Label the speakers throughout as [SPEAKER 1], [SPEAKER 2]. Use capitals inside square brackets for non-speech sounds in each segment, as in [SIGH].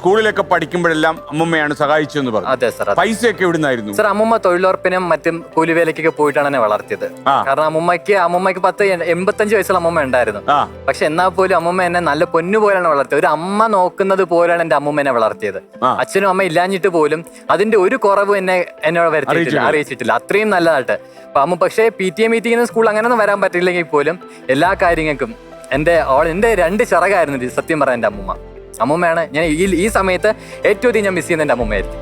[SPEAKER 1] സ്കൂളിലൊക്കെ പഠിക്കുമ്പോഴെല്ലാം അമ്മമ്മയാണ് സഹായിച്ചെന്ന് പറഞ്ഞു.
[SPEAKER 2] അതെ സാർ അതെ.
[SPEAKER 1] പൈസയൊക്കെ എവിടുന്നായിരുന്നു?
[SPEAKER 2] സാർ അമ്മമ്മ തൊഴിലുറപ്പിനും മറ്റും കൂലിവേലക്കൊക്കെ പോയിട്ടാണ് എന്നെ വളർത്തിയത്.
[SPEAKER 1] ആ.
[SPEAKER 2] കാരണം അമ്മമ്മയ്ക്ക് അമ്മമ്മയ്ക്ക് പത്ത് എ- എൺപത്തഞ്ച് വയസ്സുള്ള അമ്മമ്മ ഉണ്ടായിരുന്നു.
[SPEAKER 1] ആ.
[SPEAKER 2] പക്ഷെ എന്നാൽ പോലും അമ്മമ്മ എന്നെ നല്ല പൊന്നു പോലെയാണ് വളർത്തിയത്. ഒരു അമ്മ നോക്കുന്നത് പോലെയാണ് എന്റെ അമ്മമ്മ എന്നെ വളർത്തിയത്.
[SPEAKER 1] ആ.
[SPEAKER 2] അച്ഛനും അമ്മ ഇല്ലാഞ്ഞിട്ട് പോലും അതിന്റെ ഒരു കുറവ് എന്നെ എന്നോട് വരുത്തിയിട്ടില്ല
[SPEAKER 1] അറിയിച്ചില്ല.
[SPEAKER 2] അറിയിച്ചിട്ടില്ല. അത്രയും നല്ലതായിട്ട്. അപ്പൊ അമ്മ പക്ഷേ പി ടി എ മീറ്റിംഗിന് സ്കൂൾ അങ്ങനെയൊന്നും വരാൻ പറ്റില്ലെങ്കിൽ പോലും എല്ലാ കാര്യങ്ങൾക്കും എന്റെ ഓൾ എന്റെ രണ്ട് ചിറകായിരുന്നു ഇത് സത്യം പറയാൻ എന്റെ അമ്മൂമ്മ. അമ്മൂമ്മയാണ്. ഞാൻ ഈ ഈ സമയത്ത് ഏറ്റവും അധികം ഞാൻ മിസ് ചെയ്യുന്ന എന്റെ അമ്മൂമ്മയായിരിക്കും.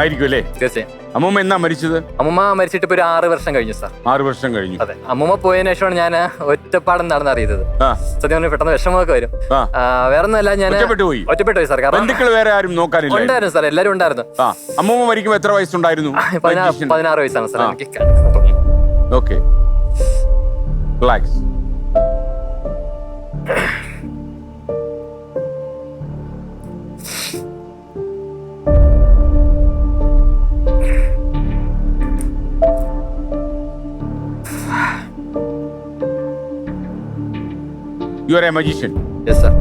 [SPEAKER 1] ആയിരിക്കും അല്ലേ?
[SPEAKER 2] തീർച്ചയായും.
[SPEAKER 1] അമ്മമ്മ എന്നാ മരിച്ചത്?
[SPEAKER 2] അമ്മൂമ്മ മരിച്ചിട്ട് ഇപ്പൊ ഒരു ആറ് വർഷം കഴിഞ്ഞു സാർ.
[SPEAKER 1] ആറു വർഷം കഴിഞ്ഞു.
[SPEAKER 2] അതെ. അമ്മൂമ്മ പോയതിനു ശേഷമാണ് ഞാൻ ഒറ്റപ്പാടം നടന്നറിയുന്നത്
[SPEAKER 1] ആ.
[SPEAKER 2] സത്യം പറഞ്ഞാൽ പെട്ടെന്ന് വിഷമമൊക്കെ വരും.
[SPEAKER 1] ആ.
[SPEAKER 2] ആ, വേറൊന്നുമല്ല ഞാൻ
[SPEAKER 1] ഒറ്റപ്പെട്ടു പോയി.
[SPEAKER 2] ഒറ്റപ്പെട്ടു പോയി സാർ. കാരണം
[SPEAKER 1] ബന്ധുക്കൾ വേറെ ആരും നോക്കാനില്ല
[SPEAKER 2] ഉണ്ടായിരുന്നു സാർ എല്ലാരും ഉണ്ടായിരുന്നു.
[SPEAKER 1] ആ. അമ്മമ്മ മരിക്കുമ്പോ എത്ര വയസ്സുണ്ടായിരുന്നു?
[SPEAKER 2] പതിനാറ് പതിനാറ് വയസ്സാണ് സാർ
[SPEAKER 1] ആ.
[SPEAKER 2] എനിക്ക്
[SPEAKER 1] okay. Relax you are a magician
[SPEAKER 2] yes sir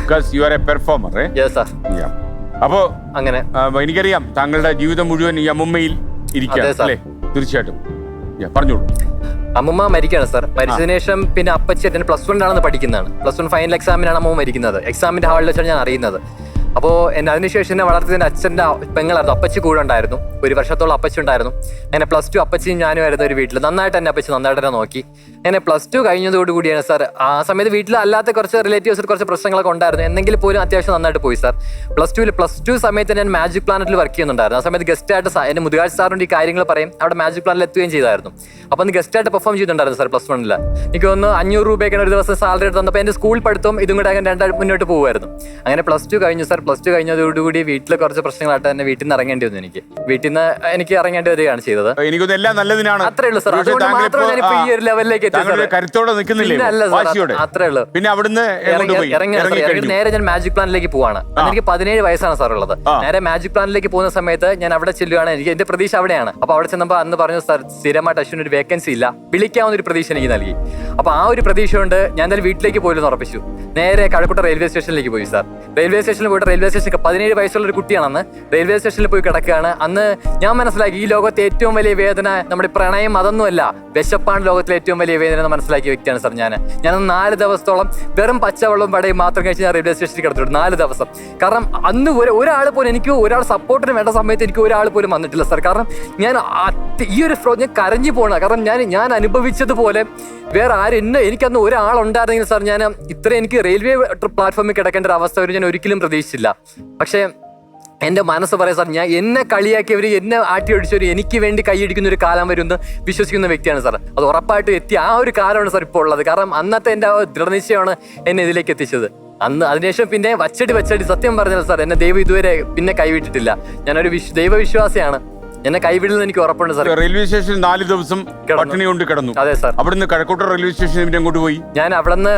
[SPEAKER 1] because you are a performer
[SPEAKER 2] yes sir
[SPEAKER 1] അപ്പോ
[SPEAKER 2] അങ്ങനെ.
[SPEAKER 1] എനിക്കറിയാം താങ്കളുടെ ജീവിതം മുഴുവൻ ഈ അമ്മമ്മയിൽ ഇരിക്കുക അല്ലേ? തീർച്ചയായിട്ടും. പറഞ്ഞോളൂ.
[SPEAKER 2] അമ്മമ്മ മരിക്കുകയാണ് സാർ മരിച്ചതിന് ശേഷം പിന്നെ അപ്പച്ചി പ്ലസ് ആണെന്ന് പഠിക്കുന്നതാണ്. പ്ലസ് വൺ ഫൈനൽ എക്സാമിനാണ് അമ്മമ്മ മരിക്കുന്നത്. എക്സാമിന്റെ ഹാളിൽ വെച്ചാണ് ഞാൻ അറിയുന്നത്. അപ്പോൾ എന്നെ അതിനുശേഷം എന്നെ വളർത്തിയതിന്റെ അച്ഛന്റെ പെങ്ങളായിരുന്നു അപ്പച്ചി കൂടെ ഉണ്ടായിരുന്നു. ഒരു വർഷത്തോളം അപ്പച്ചി ഉണ്ടായിരുന്നു. അങ്ങനെ പ്ലസ് ടു അപ്പച്ചിയും ഞാനും ആയിരുന്നു ഒരു വീട്ടിൽ നന്നായിട്ട് എന്നെ അപ്പച്ചി നന്നായിട്ട് തന്നെ നോക്കി അങ്ങനെ പ്ലസ് ടു കഴിഞ്ഞതോടുകൂടിയാണ് സാർ ആ സമയത്ത് വീട്ടിൽ അല്ലാത്ത കുറച്ച് റിലേറ്റീവ്സ് കുറച്ച് പ്രശ്നങ്ങളൊക്കെ ഉണ്ടായിരുന്നു. എന്നെങ്കിൽ പോലും അത്യാവശ്യം നന്നായിട്ട് പോയി സാർ പ്ലസ് ടുവിൽ പ്ലസ് ടു സമയത്ത് ഞാൻ മാജിക് പ്ലാനറ്റിൽ വർക്ക് ചെയ്യുന്നുണ്ടായിരുന്നു. ആ സമയത്ത് ഗസ്റ്റ് ആയിട്ട് സാ- എന്റെ മുതുകാഴ്ച സാറിന്റെ ഈ കാര്യങ്ങൾ പറയും. അവിടെ മാജിക് പ്ലാനിൽ എത്തുകയും ചെയ്തായിരുന്നു. അപ്പോൾ അന്ന് ഗസ്റ്റ് ആയിട്ട് പെർഫോം ചെയ്തിട്ടുണ്ടായിരുന്നു സാർ പ്ലസ് വണ്ണിൽ എനിക്ക് ഒന്ന് അഞ്ഞൂറ് രൂപയൊക്കെ ഒരു ദിവസം സാലറി എടുത്ത് തന്നപ്പോൾ എന്റെ സ്കൂൾ പഠിത്തം ഇതും കൂടെ അങ്ങനെ രണ്ടായിട്ട് മുന്നോട്ട് പോകുമായിരുന്നു അങ്ങനെ പ്ലസ് ടു കഴിഞ്ഞു സാർ പ്ലസ് ടു കഴിഞ്ഞതോടുകൂടി വീട്ടിൽ കുറച്ച് പ്രശ്നങ്ങളായിട്ട് തന്നെ വീട്ടിൽ നിന്ന് ഇറങ്ങേണ്ടി വന്നു എനിക്ക്. വീട്ടിൽ നിന്ന് എനിക്ക് ഇറങ്ങേണ്ടി വരികയാണ് ചെയ്തത്.
[SPEAKER 1] എനിക്കൊന്ന് എല്ലാം നല്ലതിനാണ്.
[SPEAKER 2] അത്രേ ഉള്ളൂ സാർ
[SPEAKER 1] പക്ഷേ
[SPEAKER 2] അതുകൊണ്ട്
[SPEAKER 1] താങ്കൾ
[SPEAKER 2] മാത്രമേ
[SPEAKER 1] ഇപ്പോ,
[SPEAKER 2] ഞാനിപ്പോ ഈ ഒരു ലെവലിലേക്ക് എത്തിയത്
[SPEAKER 1] താങ്കൾ
[SPEAKER 2] സാർ.
[SPEAKER 1] കരുത്തോടെ നിൽക്കുന്നില്ലേ?
[SPEAKER 2] പിന്നെ അല്ല സാർ,
[SPEAKER 1] വാശിയോടെ.
[SPEAKER 2] അത്രേ ഉള്ളൂ.
[SPEAKER 1] പിന്നെ അവിടുന്ന് എങ്ങോട്ട്
[SPEAKER 2] ഇറങ്ങി
[SPEAKER 1] പോയി?
[SPEAKER 2] ഇറങ്ങി സാർ.
[SPEAKER 1] ഇറങ്ങി
[SPEAKER 2] ഇറങ്ങി നേരെ ഞാൻ മാജിക് പ്ലാനിലേക്ക് പോവാണ്. അന്ന് എനിക്ക് പതിനേഴ് വയസ്സാണ് സാർ ഉള്ളത്.
[SPEAKER 1] ആ.
[SPEAKER 2] നേരെ മാജിക് പ്ലാനിലേക്ക് പോകുന്ന സമയത്ത് ഞാൻ അവിടെ ചെല്ലുകയാണ്. എനിക്ക് എന്റെ പ്രതീക്ഷ അവിടെയാണ്. അപ്പൊ അവിടെ ചെന്നപ്പോ അന്ന് പറഞ്ഞു സാർ സ്ഥിരമായിട്ട് അശ്വിന് ഒരു വേക്കൻസി ഇല്ല. വിളിക്കാവുന്ന ഒരു പ്രതീക്ഷ എനിക്ക് നൽകി. അപ്പൊ ആ ഒരു പ്രതീക്ഷ കൊണ്ട് ഞാൻ എന്തായാലും വീട്ടിലേക്ക് പോയില്ലെന്ന് ഉറപ്പിച്ചു. നേരെ കഴക്കൂട്ട റെയിൽവേ സ്റ്റേഷനിലേക്ക് പോയി സാർ റെയിൽവേ സ്റ്റേഷനിൽ പോയിട്ട് റെയിൽവേ സ്റ്റേഷൻ പതിനേഴ് വയസ്സുള്ള ഒരു കുട്ടിയാണെന്ന് റെയിൽവേ സ്റ്റേഷനിൽ പോയി കിടക്കുകയാണ്. അന്ന് ഞാൻ മനസ്സിലാക്കി ഈ ലോകത്തെ ഏറ്റവും വലിയ വേദന നമ്മുടെ പ്രണയം അതൊന്നുമല്ല വിശപ്പാണ് ലോകത്തിലെ ഏറ്റവും വലിയ വേദന എന്ന് മനസ്സിലാക്കിയ വ്യക്തിയാണ് സാർ ഞാൻ ഞാൻ നാല് ദിവസത്തോളം വെറും പച്ചവെള്ളവും വടയും മാത്രം കഴിച്ച് ഞാൻ റെയിൽവേ സ്റ്റേഷനിൽ കിടത്തിട്ടു നാല് ദിവസം. കാരണം അന്ന് ഒരു ഒരാൾ പോലും എനിക്ക് ഒരാൾ സപ്പോർട്ടിന് വേണ്ട സമയത്ത് എനിക്ക് ഒരാൾ പോലും വന്നിട്ടില്ല സാർ. കാരണം ഞാൻ ഈ ഒരു ഫ്രോ ഞാൻ കരഞ്ഞു പോകണം കാരണം ഞാൻ ഞാൻ അനുഭവിച്ചതുപോലെ വേറെ ആരും എന്നെ എനിക്കന്ന് ഒരാളുണ്ടായിരുന്നെങ്കിൽ സാർ ഞാൻ ഇത്ര എനിക്ക് റെയിൽവേ പ്ലാറ്റ്ഫോമിൽ കിടക്കേണ്ട ഒരു അവസ്ഥ ഒരു ഞാൻ ഒരിക്കലും പ്രതീക്ഷിച്ചില്ല. പക്ഷേ എന്റെ മനസ്സ് പറയാം സാർ ഞാൻ എന്നെ കളിയാക്കിയവർ എന്നെ ആട്ടി ഒടിച്ചവർ എനിക്ക് വേണ്ടി കൈയടിക്കുന്ന ഒരു കാലം വരുമെന്ന് വിശ്വസിക്കുന്ന വ്യക്തിയാണ് സാർ. അത് ഉറപ്പായിട്ട് എത്തി ആ ഒരു കാലമാണ് സാർ ഇപ്പോൾ ഉള്ളത്. കാരണം അന്നത്തെ എന്റെ ആ ദൃഢനിശ്ചയമാണ് എന്നെ ഇതിലേക്ക് എത്തിച്ചത്. അന്ന് അതിനുശേഷം പിന്നെ വച്ചടി വച്ചടി സത്യം പറഞ്ഞാൽ സാർ എന്നെ ദൈവം ഇതുവരെ പിന്നെ കൈവിട്ടിട്ടില്ല. ഞാനൊരു വിശ്വ ദൈവവിശ്വാസിയാണ്. എന്നെ കൈവിടുന്നത് എനിക്ക് ഉറപ്പുണ്ട് സാർ.
[SPEAKER 1] റെയിൽവേ സ്റ്റേഷനിൽ നാല് ദിവസം. പട്ടിണി കൊണ്ട് കിടന്നു.
[SPEAKER 2] അതെ സാർ.
[SPEAKER 1] അവിടുന്ന് കഴക്കൂട്ട റെയിൽവേ സ്റ്റേഷനിൽ പിന്നെ അങ്ങോട്ട് പോയി.
[SPEAKER 2] ഞാൻ അവിടെ നിന്ന്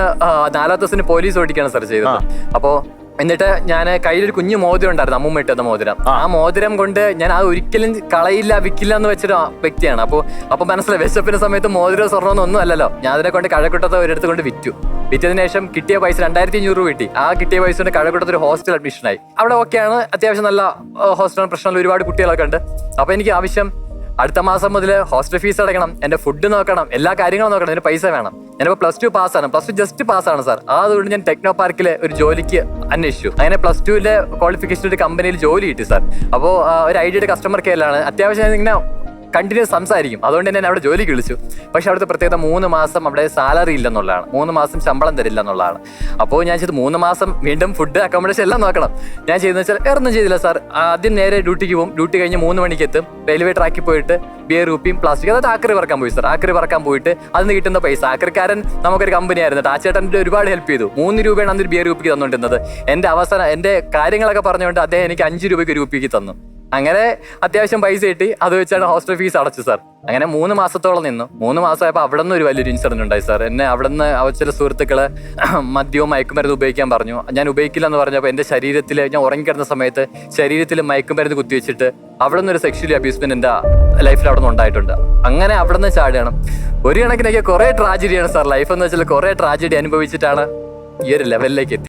[SPEAKER 2] ദിവസം ദിവസത്തിന് പോലീസ് ഓടിക്കാണ് സാർ ചെയ്തത്. അപ്പോ എന്നിട്ട് ഞാൻ കയ്യിലൊരു കുഞ്ഞു മോതിരം ഉണ്ടായിരുന്നു അമ്മൂമ്മ ഇട്ടത് മോതിരം.
[SPEAKER 1] ആ.
[SPEAKER 2] മോതിരം കൊണ്ട് ഞാൻ അത് ഒരിക്കലും കളയില്ല വിക്കില്ല എന്ന് വെച്ചൊരു വ്യക്തിയാണ്. അപ്പോൾ അപ്പൊ മനസ്സിലായി വിശപ്പിന്റെ സമയത്ത് മോതിരം സ്വർണം ഒന്നും അല്ലല്ലോ. ഞാൻ അതിനെ കൊണ്ട് കഴക്കൂട്ടത്തെ ഒരിടത്ത് കൊണ്ട് വിറ്റു. വിറ്റതിന് ശേഷം കിട്ടിയ പൈസ രണ്ടായിരത്തി അഞ്ഞൂറ് രൂപ കിട്ടി. ആ കിട്ടിയ പൈസ കൊണ്ട് കഴക്കൂട്ടത്ത് ഒരു ഹോസ്റ്റൽ അഡ്മിഷനായി. അവിടെ ഓക്കെയാണ് അത്യാവശ്യം നല്ല ഹോസ്റ്റലാണ് പ്രശ്നമുള്ള ഒരുപാട് കുട്ടികളൊക്കെ ഉണ്ട്. അപ്പൊ എനിക്ക് ആവശ്യം അടുത്ത മാസം മുതൽ ഹോസ്റ്റൽ ഫീസ് അടയ്ക്കണം എന്റെ ഫുഡ് നോക്കണം എല്ലാ കാര്യങ്ങളും നോക്കണം എന്റെ പൈസ വേണം. ഞാനിപ്പോ പ്ലസ് ടു പാസ്സാണ് പ്ലസ് ടു ജസ്റ്റ് പാസ്സാണ് സാർ അതുകൊണ്ട് ഞാൻ ടെക്നോ പാർക്കിൽ ഒരു ജോലിക്ക് അന്വേഷിച്ചു. അങ്ങനെ പ്ലസ് ടുവിലെ ക്വാളിഫിക്കേഷൻ ഒരു കമ്പനിയിൽ ജോലി കിട്ടി സാർ അപ്പോൾ ഒരു ഐഡിയുടെ കസ്റ്റമർ കെയറിലാണ് അത്യാവശ്യം ഇങ്ങനെ കണ്ടിന്യൂസ് സംസാരിക്കും. അതുകൊണ്ട് തന്നെ അവിടെ ജോലിക്ക് വിളിച്ചു. പക്ഷെ അവിടുത്തെ പ്രത്യേകത മൂന്ന് മാസം അവിടെ സാലറി ഇല്ലെന്നുള്ളതാണ്. മൂന്ന് മാസം ശമ്പളം തരില്ല എന്നുള്ളതാണ് അപ്പോൾ ഞാൻ ചെയ്ത് മൂന്ന് മാസം വീണ്ടും ഫുഡ് അക്കോമഡേഷൻ എല്ലാം നോക്കണം. ഞാൻ ചെയ്തെന്ന് വെച്ചാൽ വേറെ ഒന്നും ചെയ്തില്ല സാർ ആദ്യം നേരെ ഡ്യൂട്ടിക്ക് പോകും ഡ്യൂട്ടി കഴിഞ്ഞ് മൂന്ന് മണിക്ക് എത്തും. റെയിൽവേ ട്രാക്കിൽ പോയിട്ട് ബിയർ രൂപയും പ്ലാസ്റ്റിക് അതായത് ആക്രി പറക്കാൻ പോയി സാർ ആക്രി പറക്കാൻ പോയിട്ട് അതിന് കിട്ടുന്ന പൈസ. ആക്രിക്കാരൻ നമുക്കൊരു കമ്പനി ആയിരുന്നു. ടാച്ചേട്ടന്റെ ഒരുപാട് ഹെൽപ്പ് ചെയ്തു. മൂന്ന് രൂപയാണ് അന്നൊരു ബിയർ ഉപ്പിക്ക് തന്നുകൊണ്ടിരുന്നത്. എന്റെ അവസാനം എന്റെ കാര്യങ്ങളൊക്കെ പറഞ്ഞുകൊണ്ട് അദ്ദേഹം എനിക്ക് അഞ്ച് രൂപയ്ക്ക് ഒരു രൂപയ്ക്ക് തന്നു. അങ്ങനെ അത്യാവശ്യം പൈസ കിട്ടി. അത് വെച്ചാണ് ഹോസ്റ്റൽ ഫീസ് അടച്ചു സാർ അങ്ങനെ മൂന്ന് മാസത്തോളം നിന്നു. മൂന്ന് മാസമായപ്പോൾ അവിടെ നിന്ന് ഒരു വലിയൊരു ഇൻസിഡന്റ് ഉണ്ടായി സാർ എന്നെ അവിടെ നിന്ന് ചില സുഹൃത്തുക്കൾ [CLEARS THROAT] മദ്യവും മയക്കുമരുന്ന് ഉപയോഗിക്കാൻ പറഞ്ഞു. ഞാൻ ഉപയോഗിക്കില്ല എന്ന് പറഞ്ഞപ്പോൾ എന്റെ ശരീരത്തിൽ ഞാൻ ഉറങ്ങിക്കിടന്ന സമയത്ത് ശരീരത്തിൽ മയക്കുമരുന്ന് കുത്തിവെച്ചിട്ട് അവിടെ നിന്ന് ഒരു സെക്ഷലി അബ്യൂസ്മെന്റ് എന്റെ ലൈഫിൽ അവിടെ നിന്ന് ഉണ്ടായിട്ടുണ്ട്. അങ്ങനെ അവിടെ നിന്ന് ചാടുകയാണ്. ഒരു കണക്കിനൊക്കെ കുറേ ട്രാജഡിയാണ് സാർ ലൈഫ് എന്ന് വെച്ചാൽ കുറേ ട്രാജഡി അനുഭവിച്ചിട്ടാണ് ഈ ഒരു ലെവലിലേക്ക് എത്തി.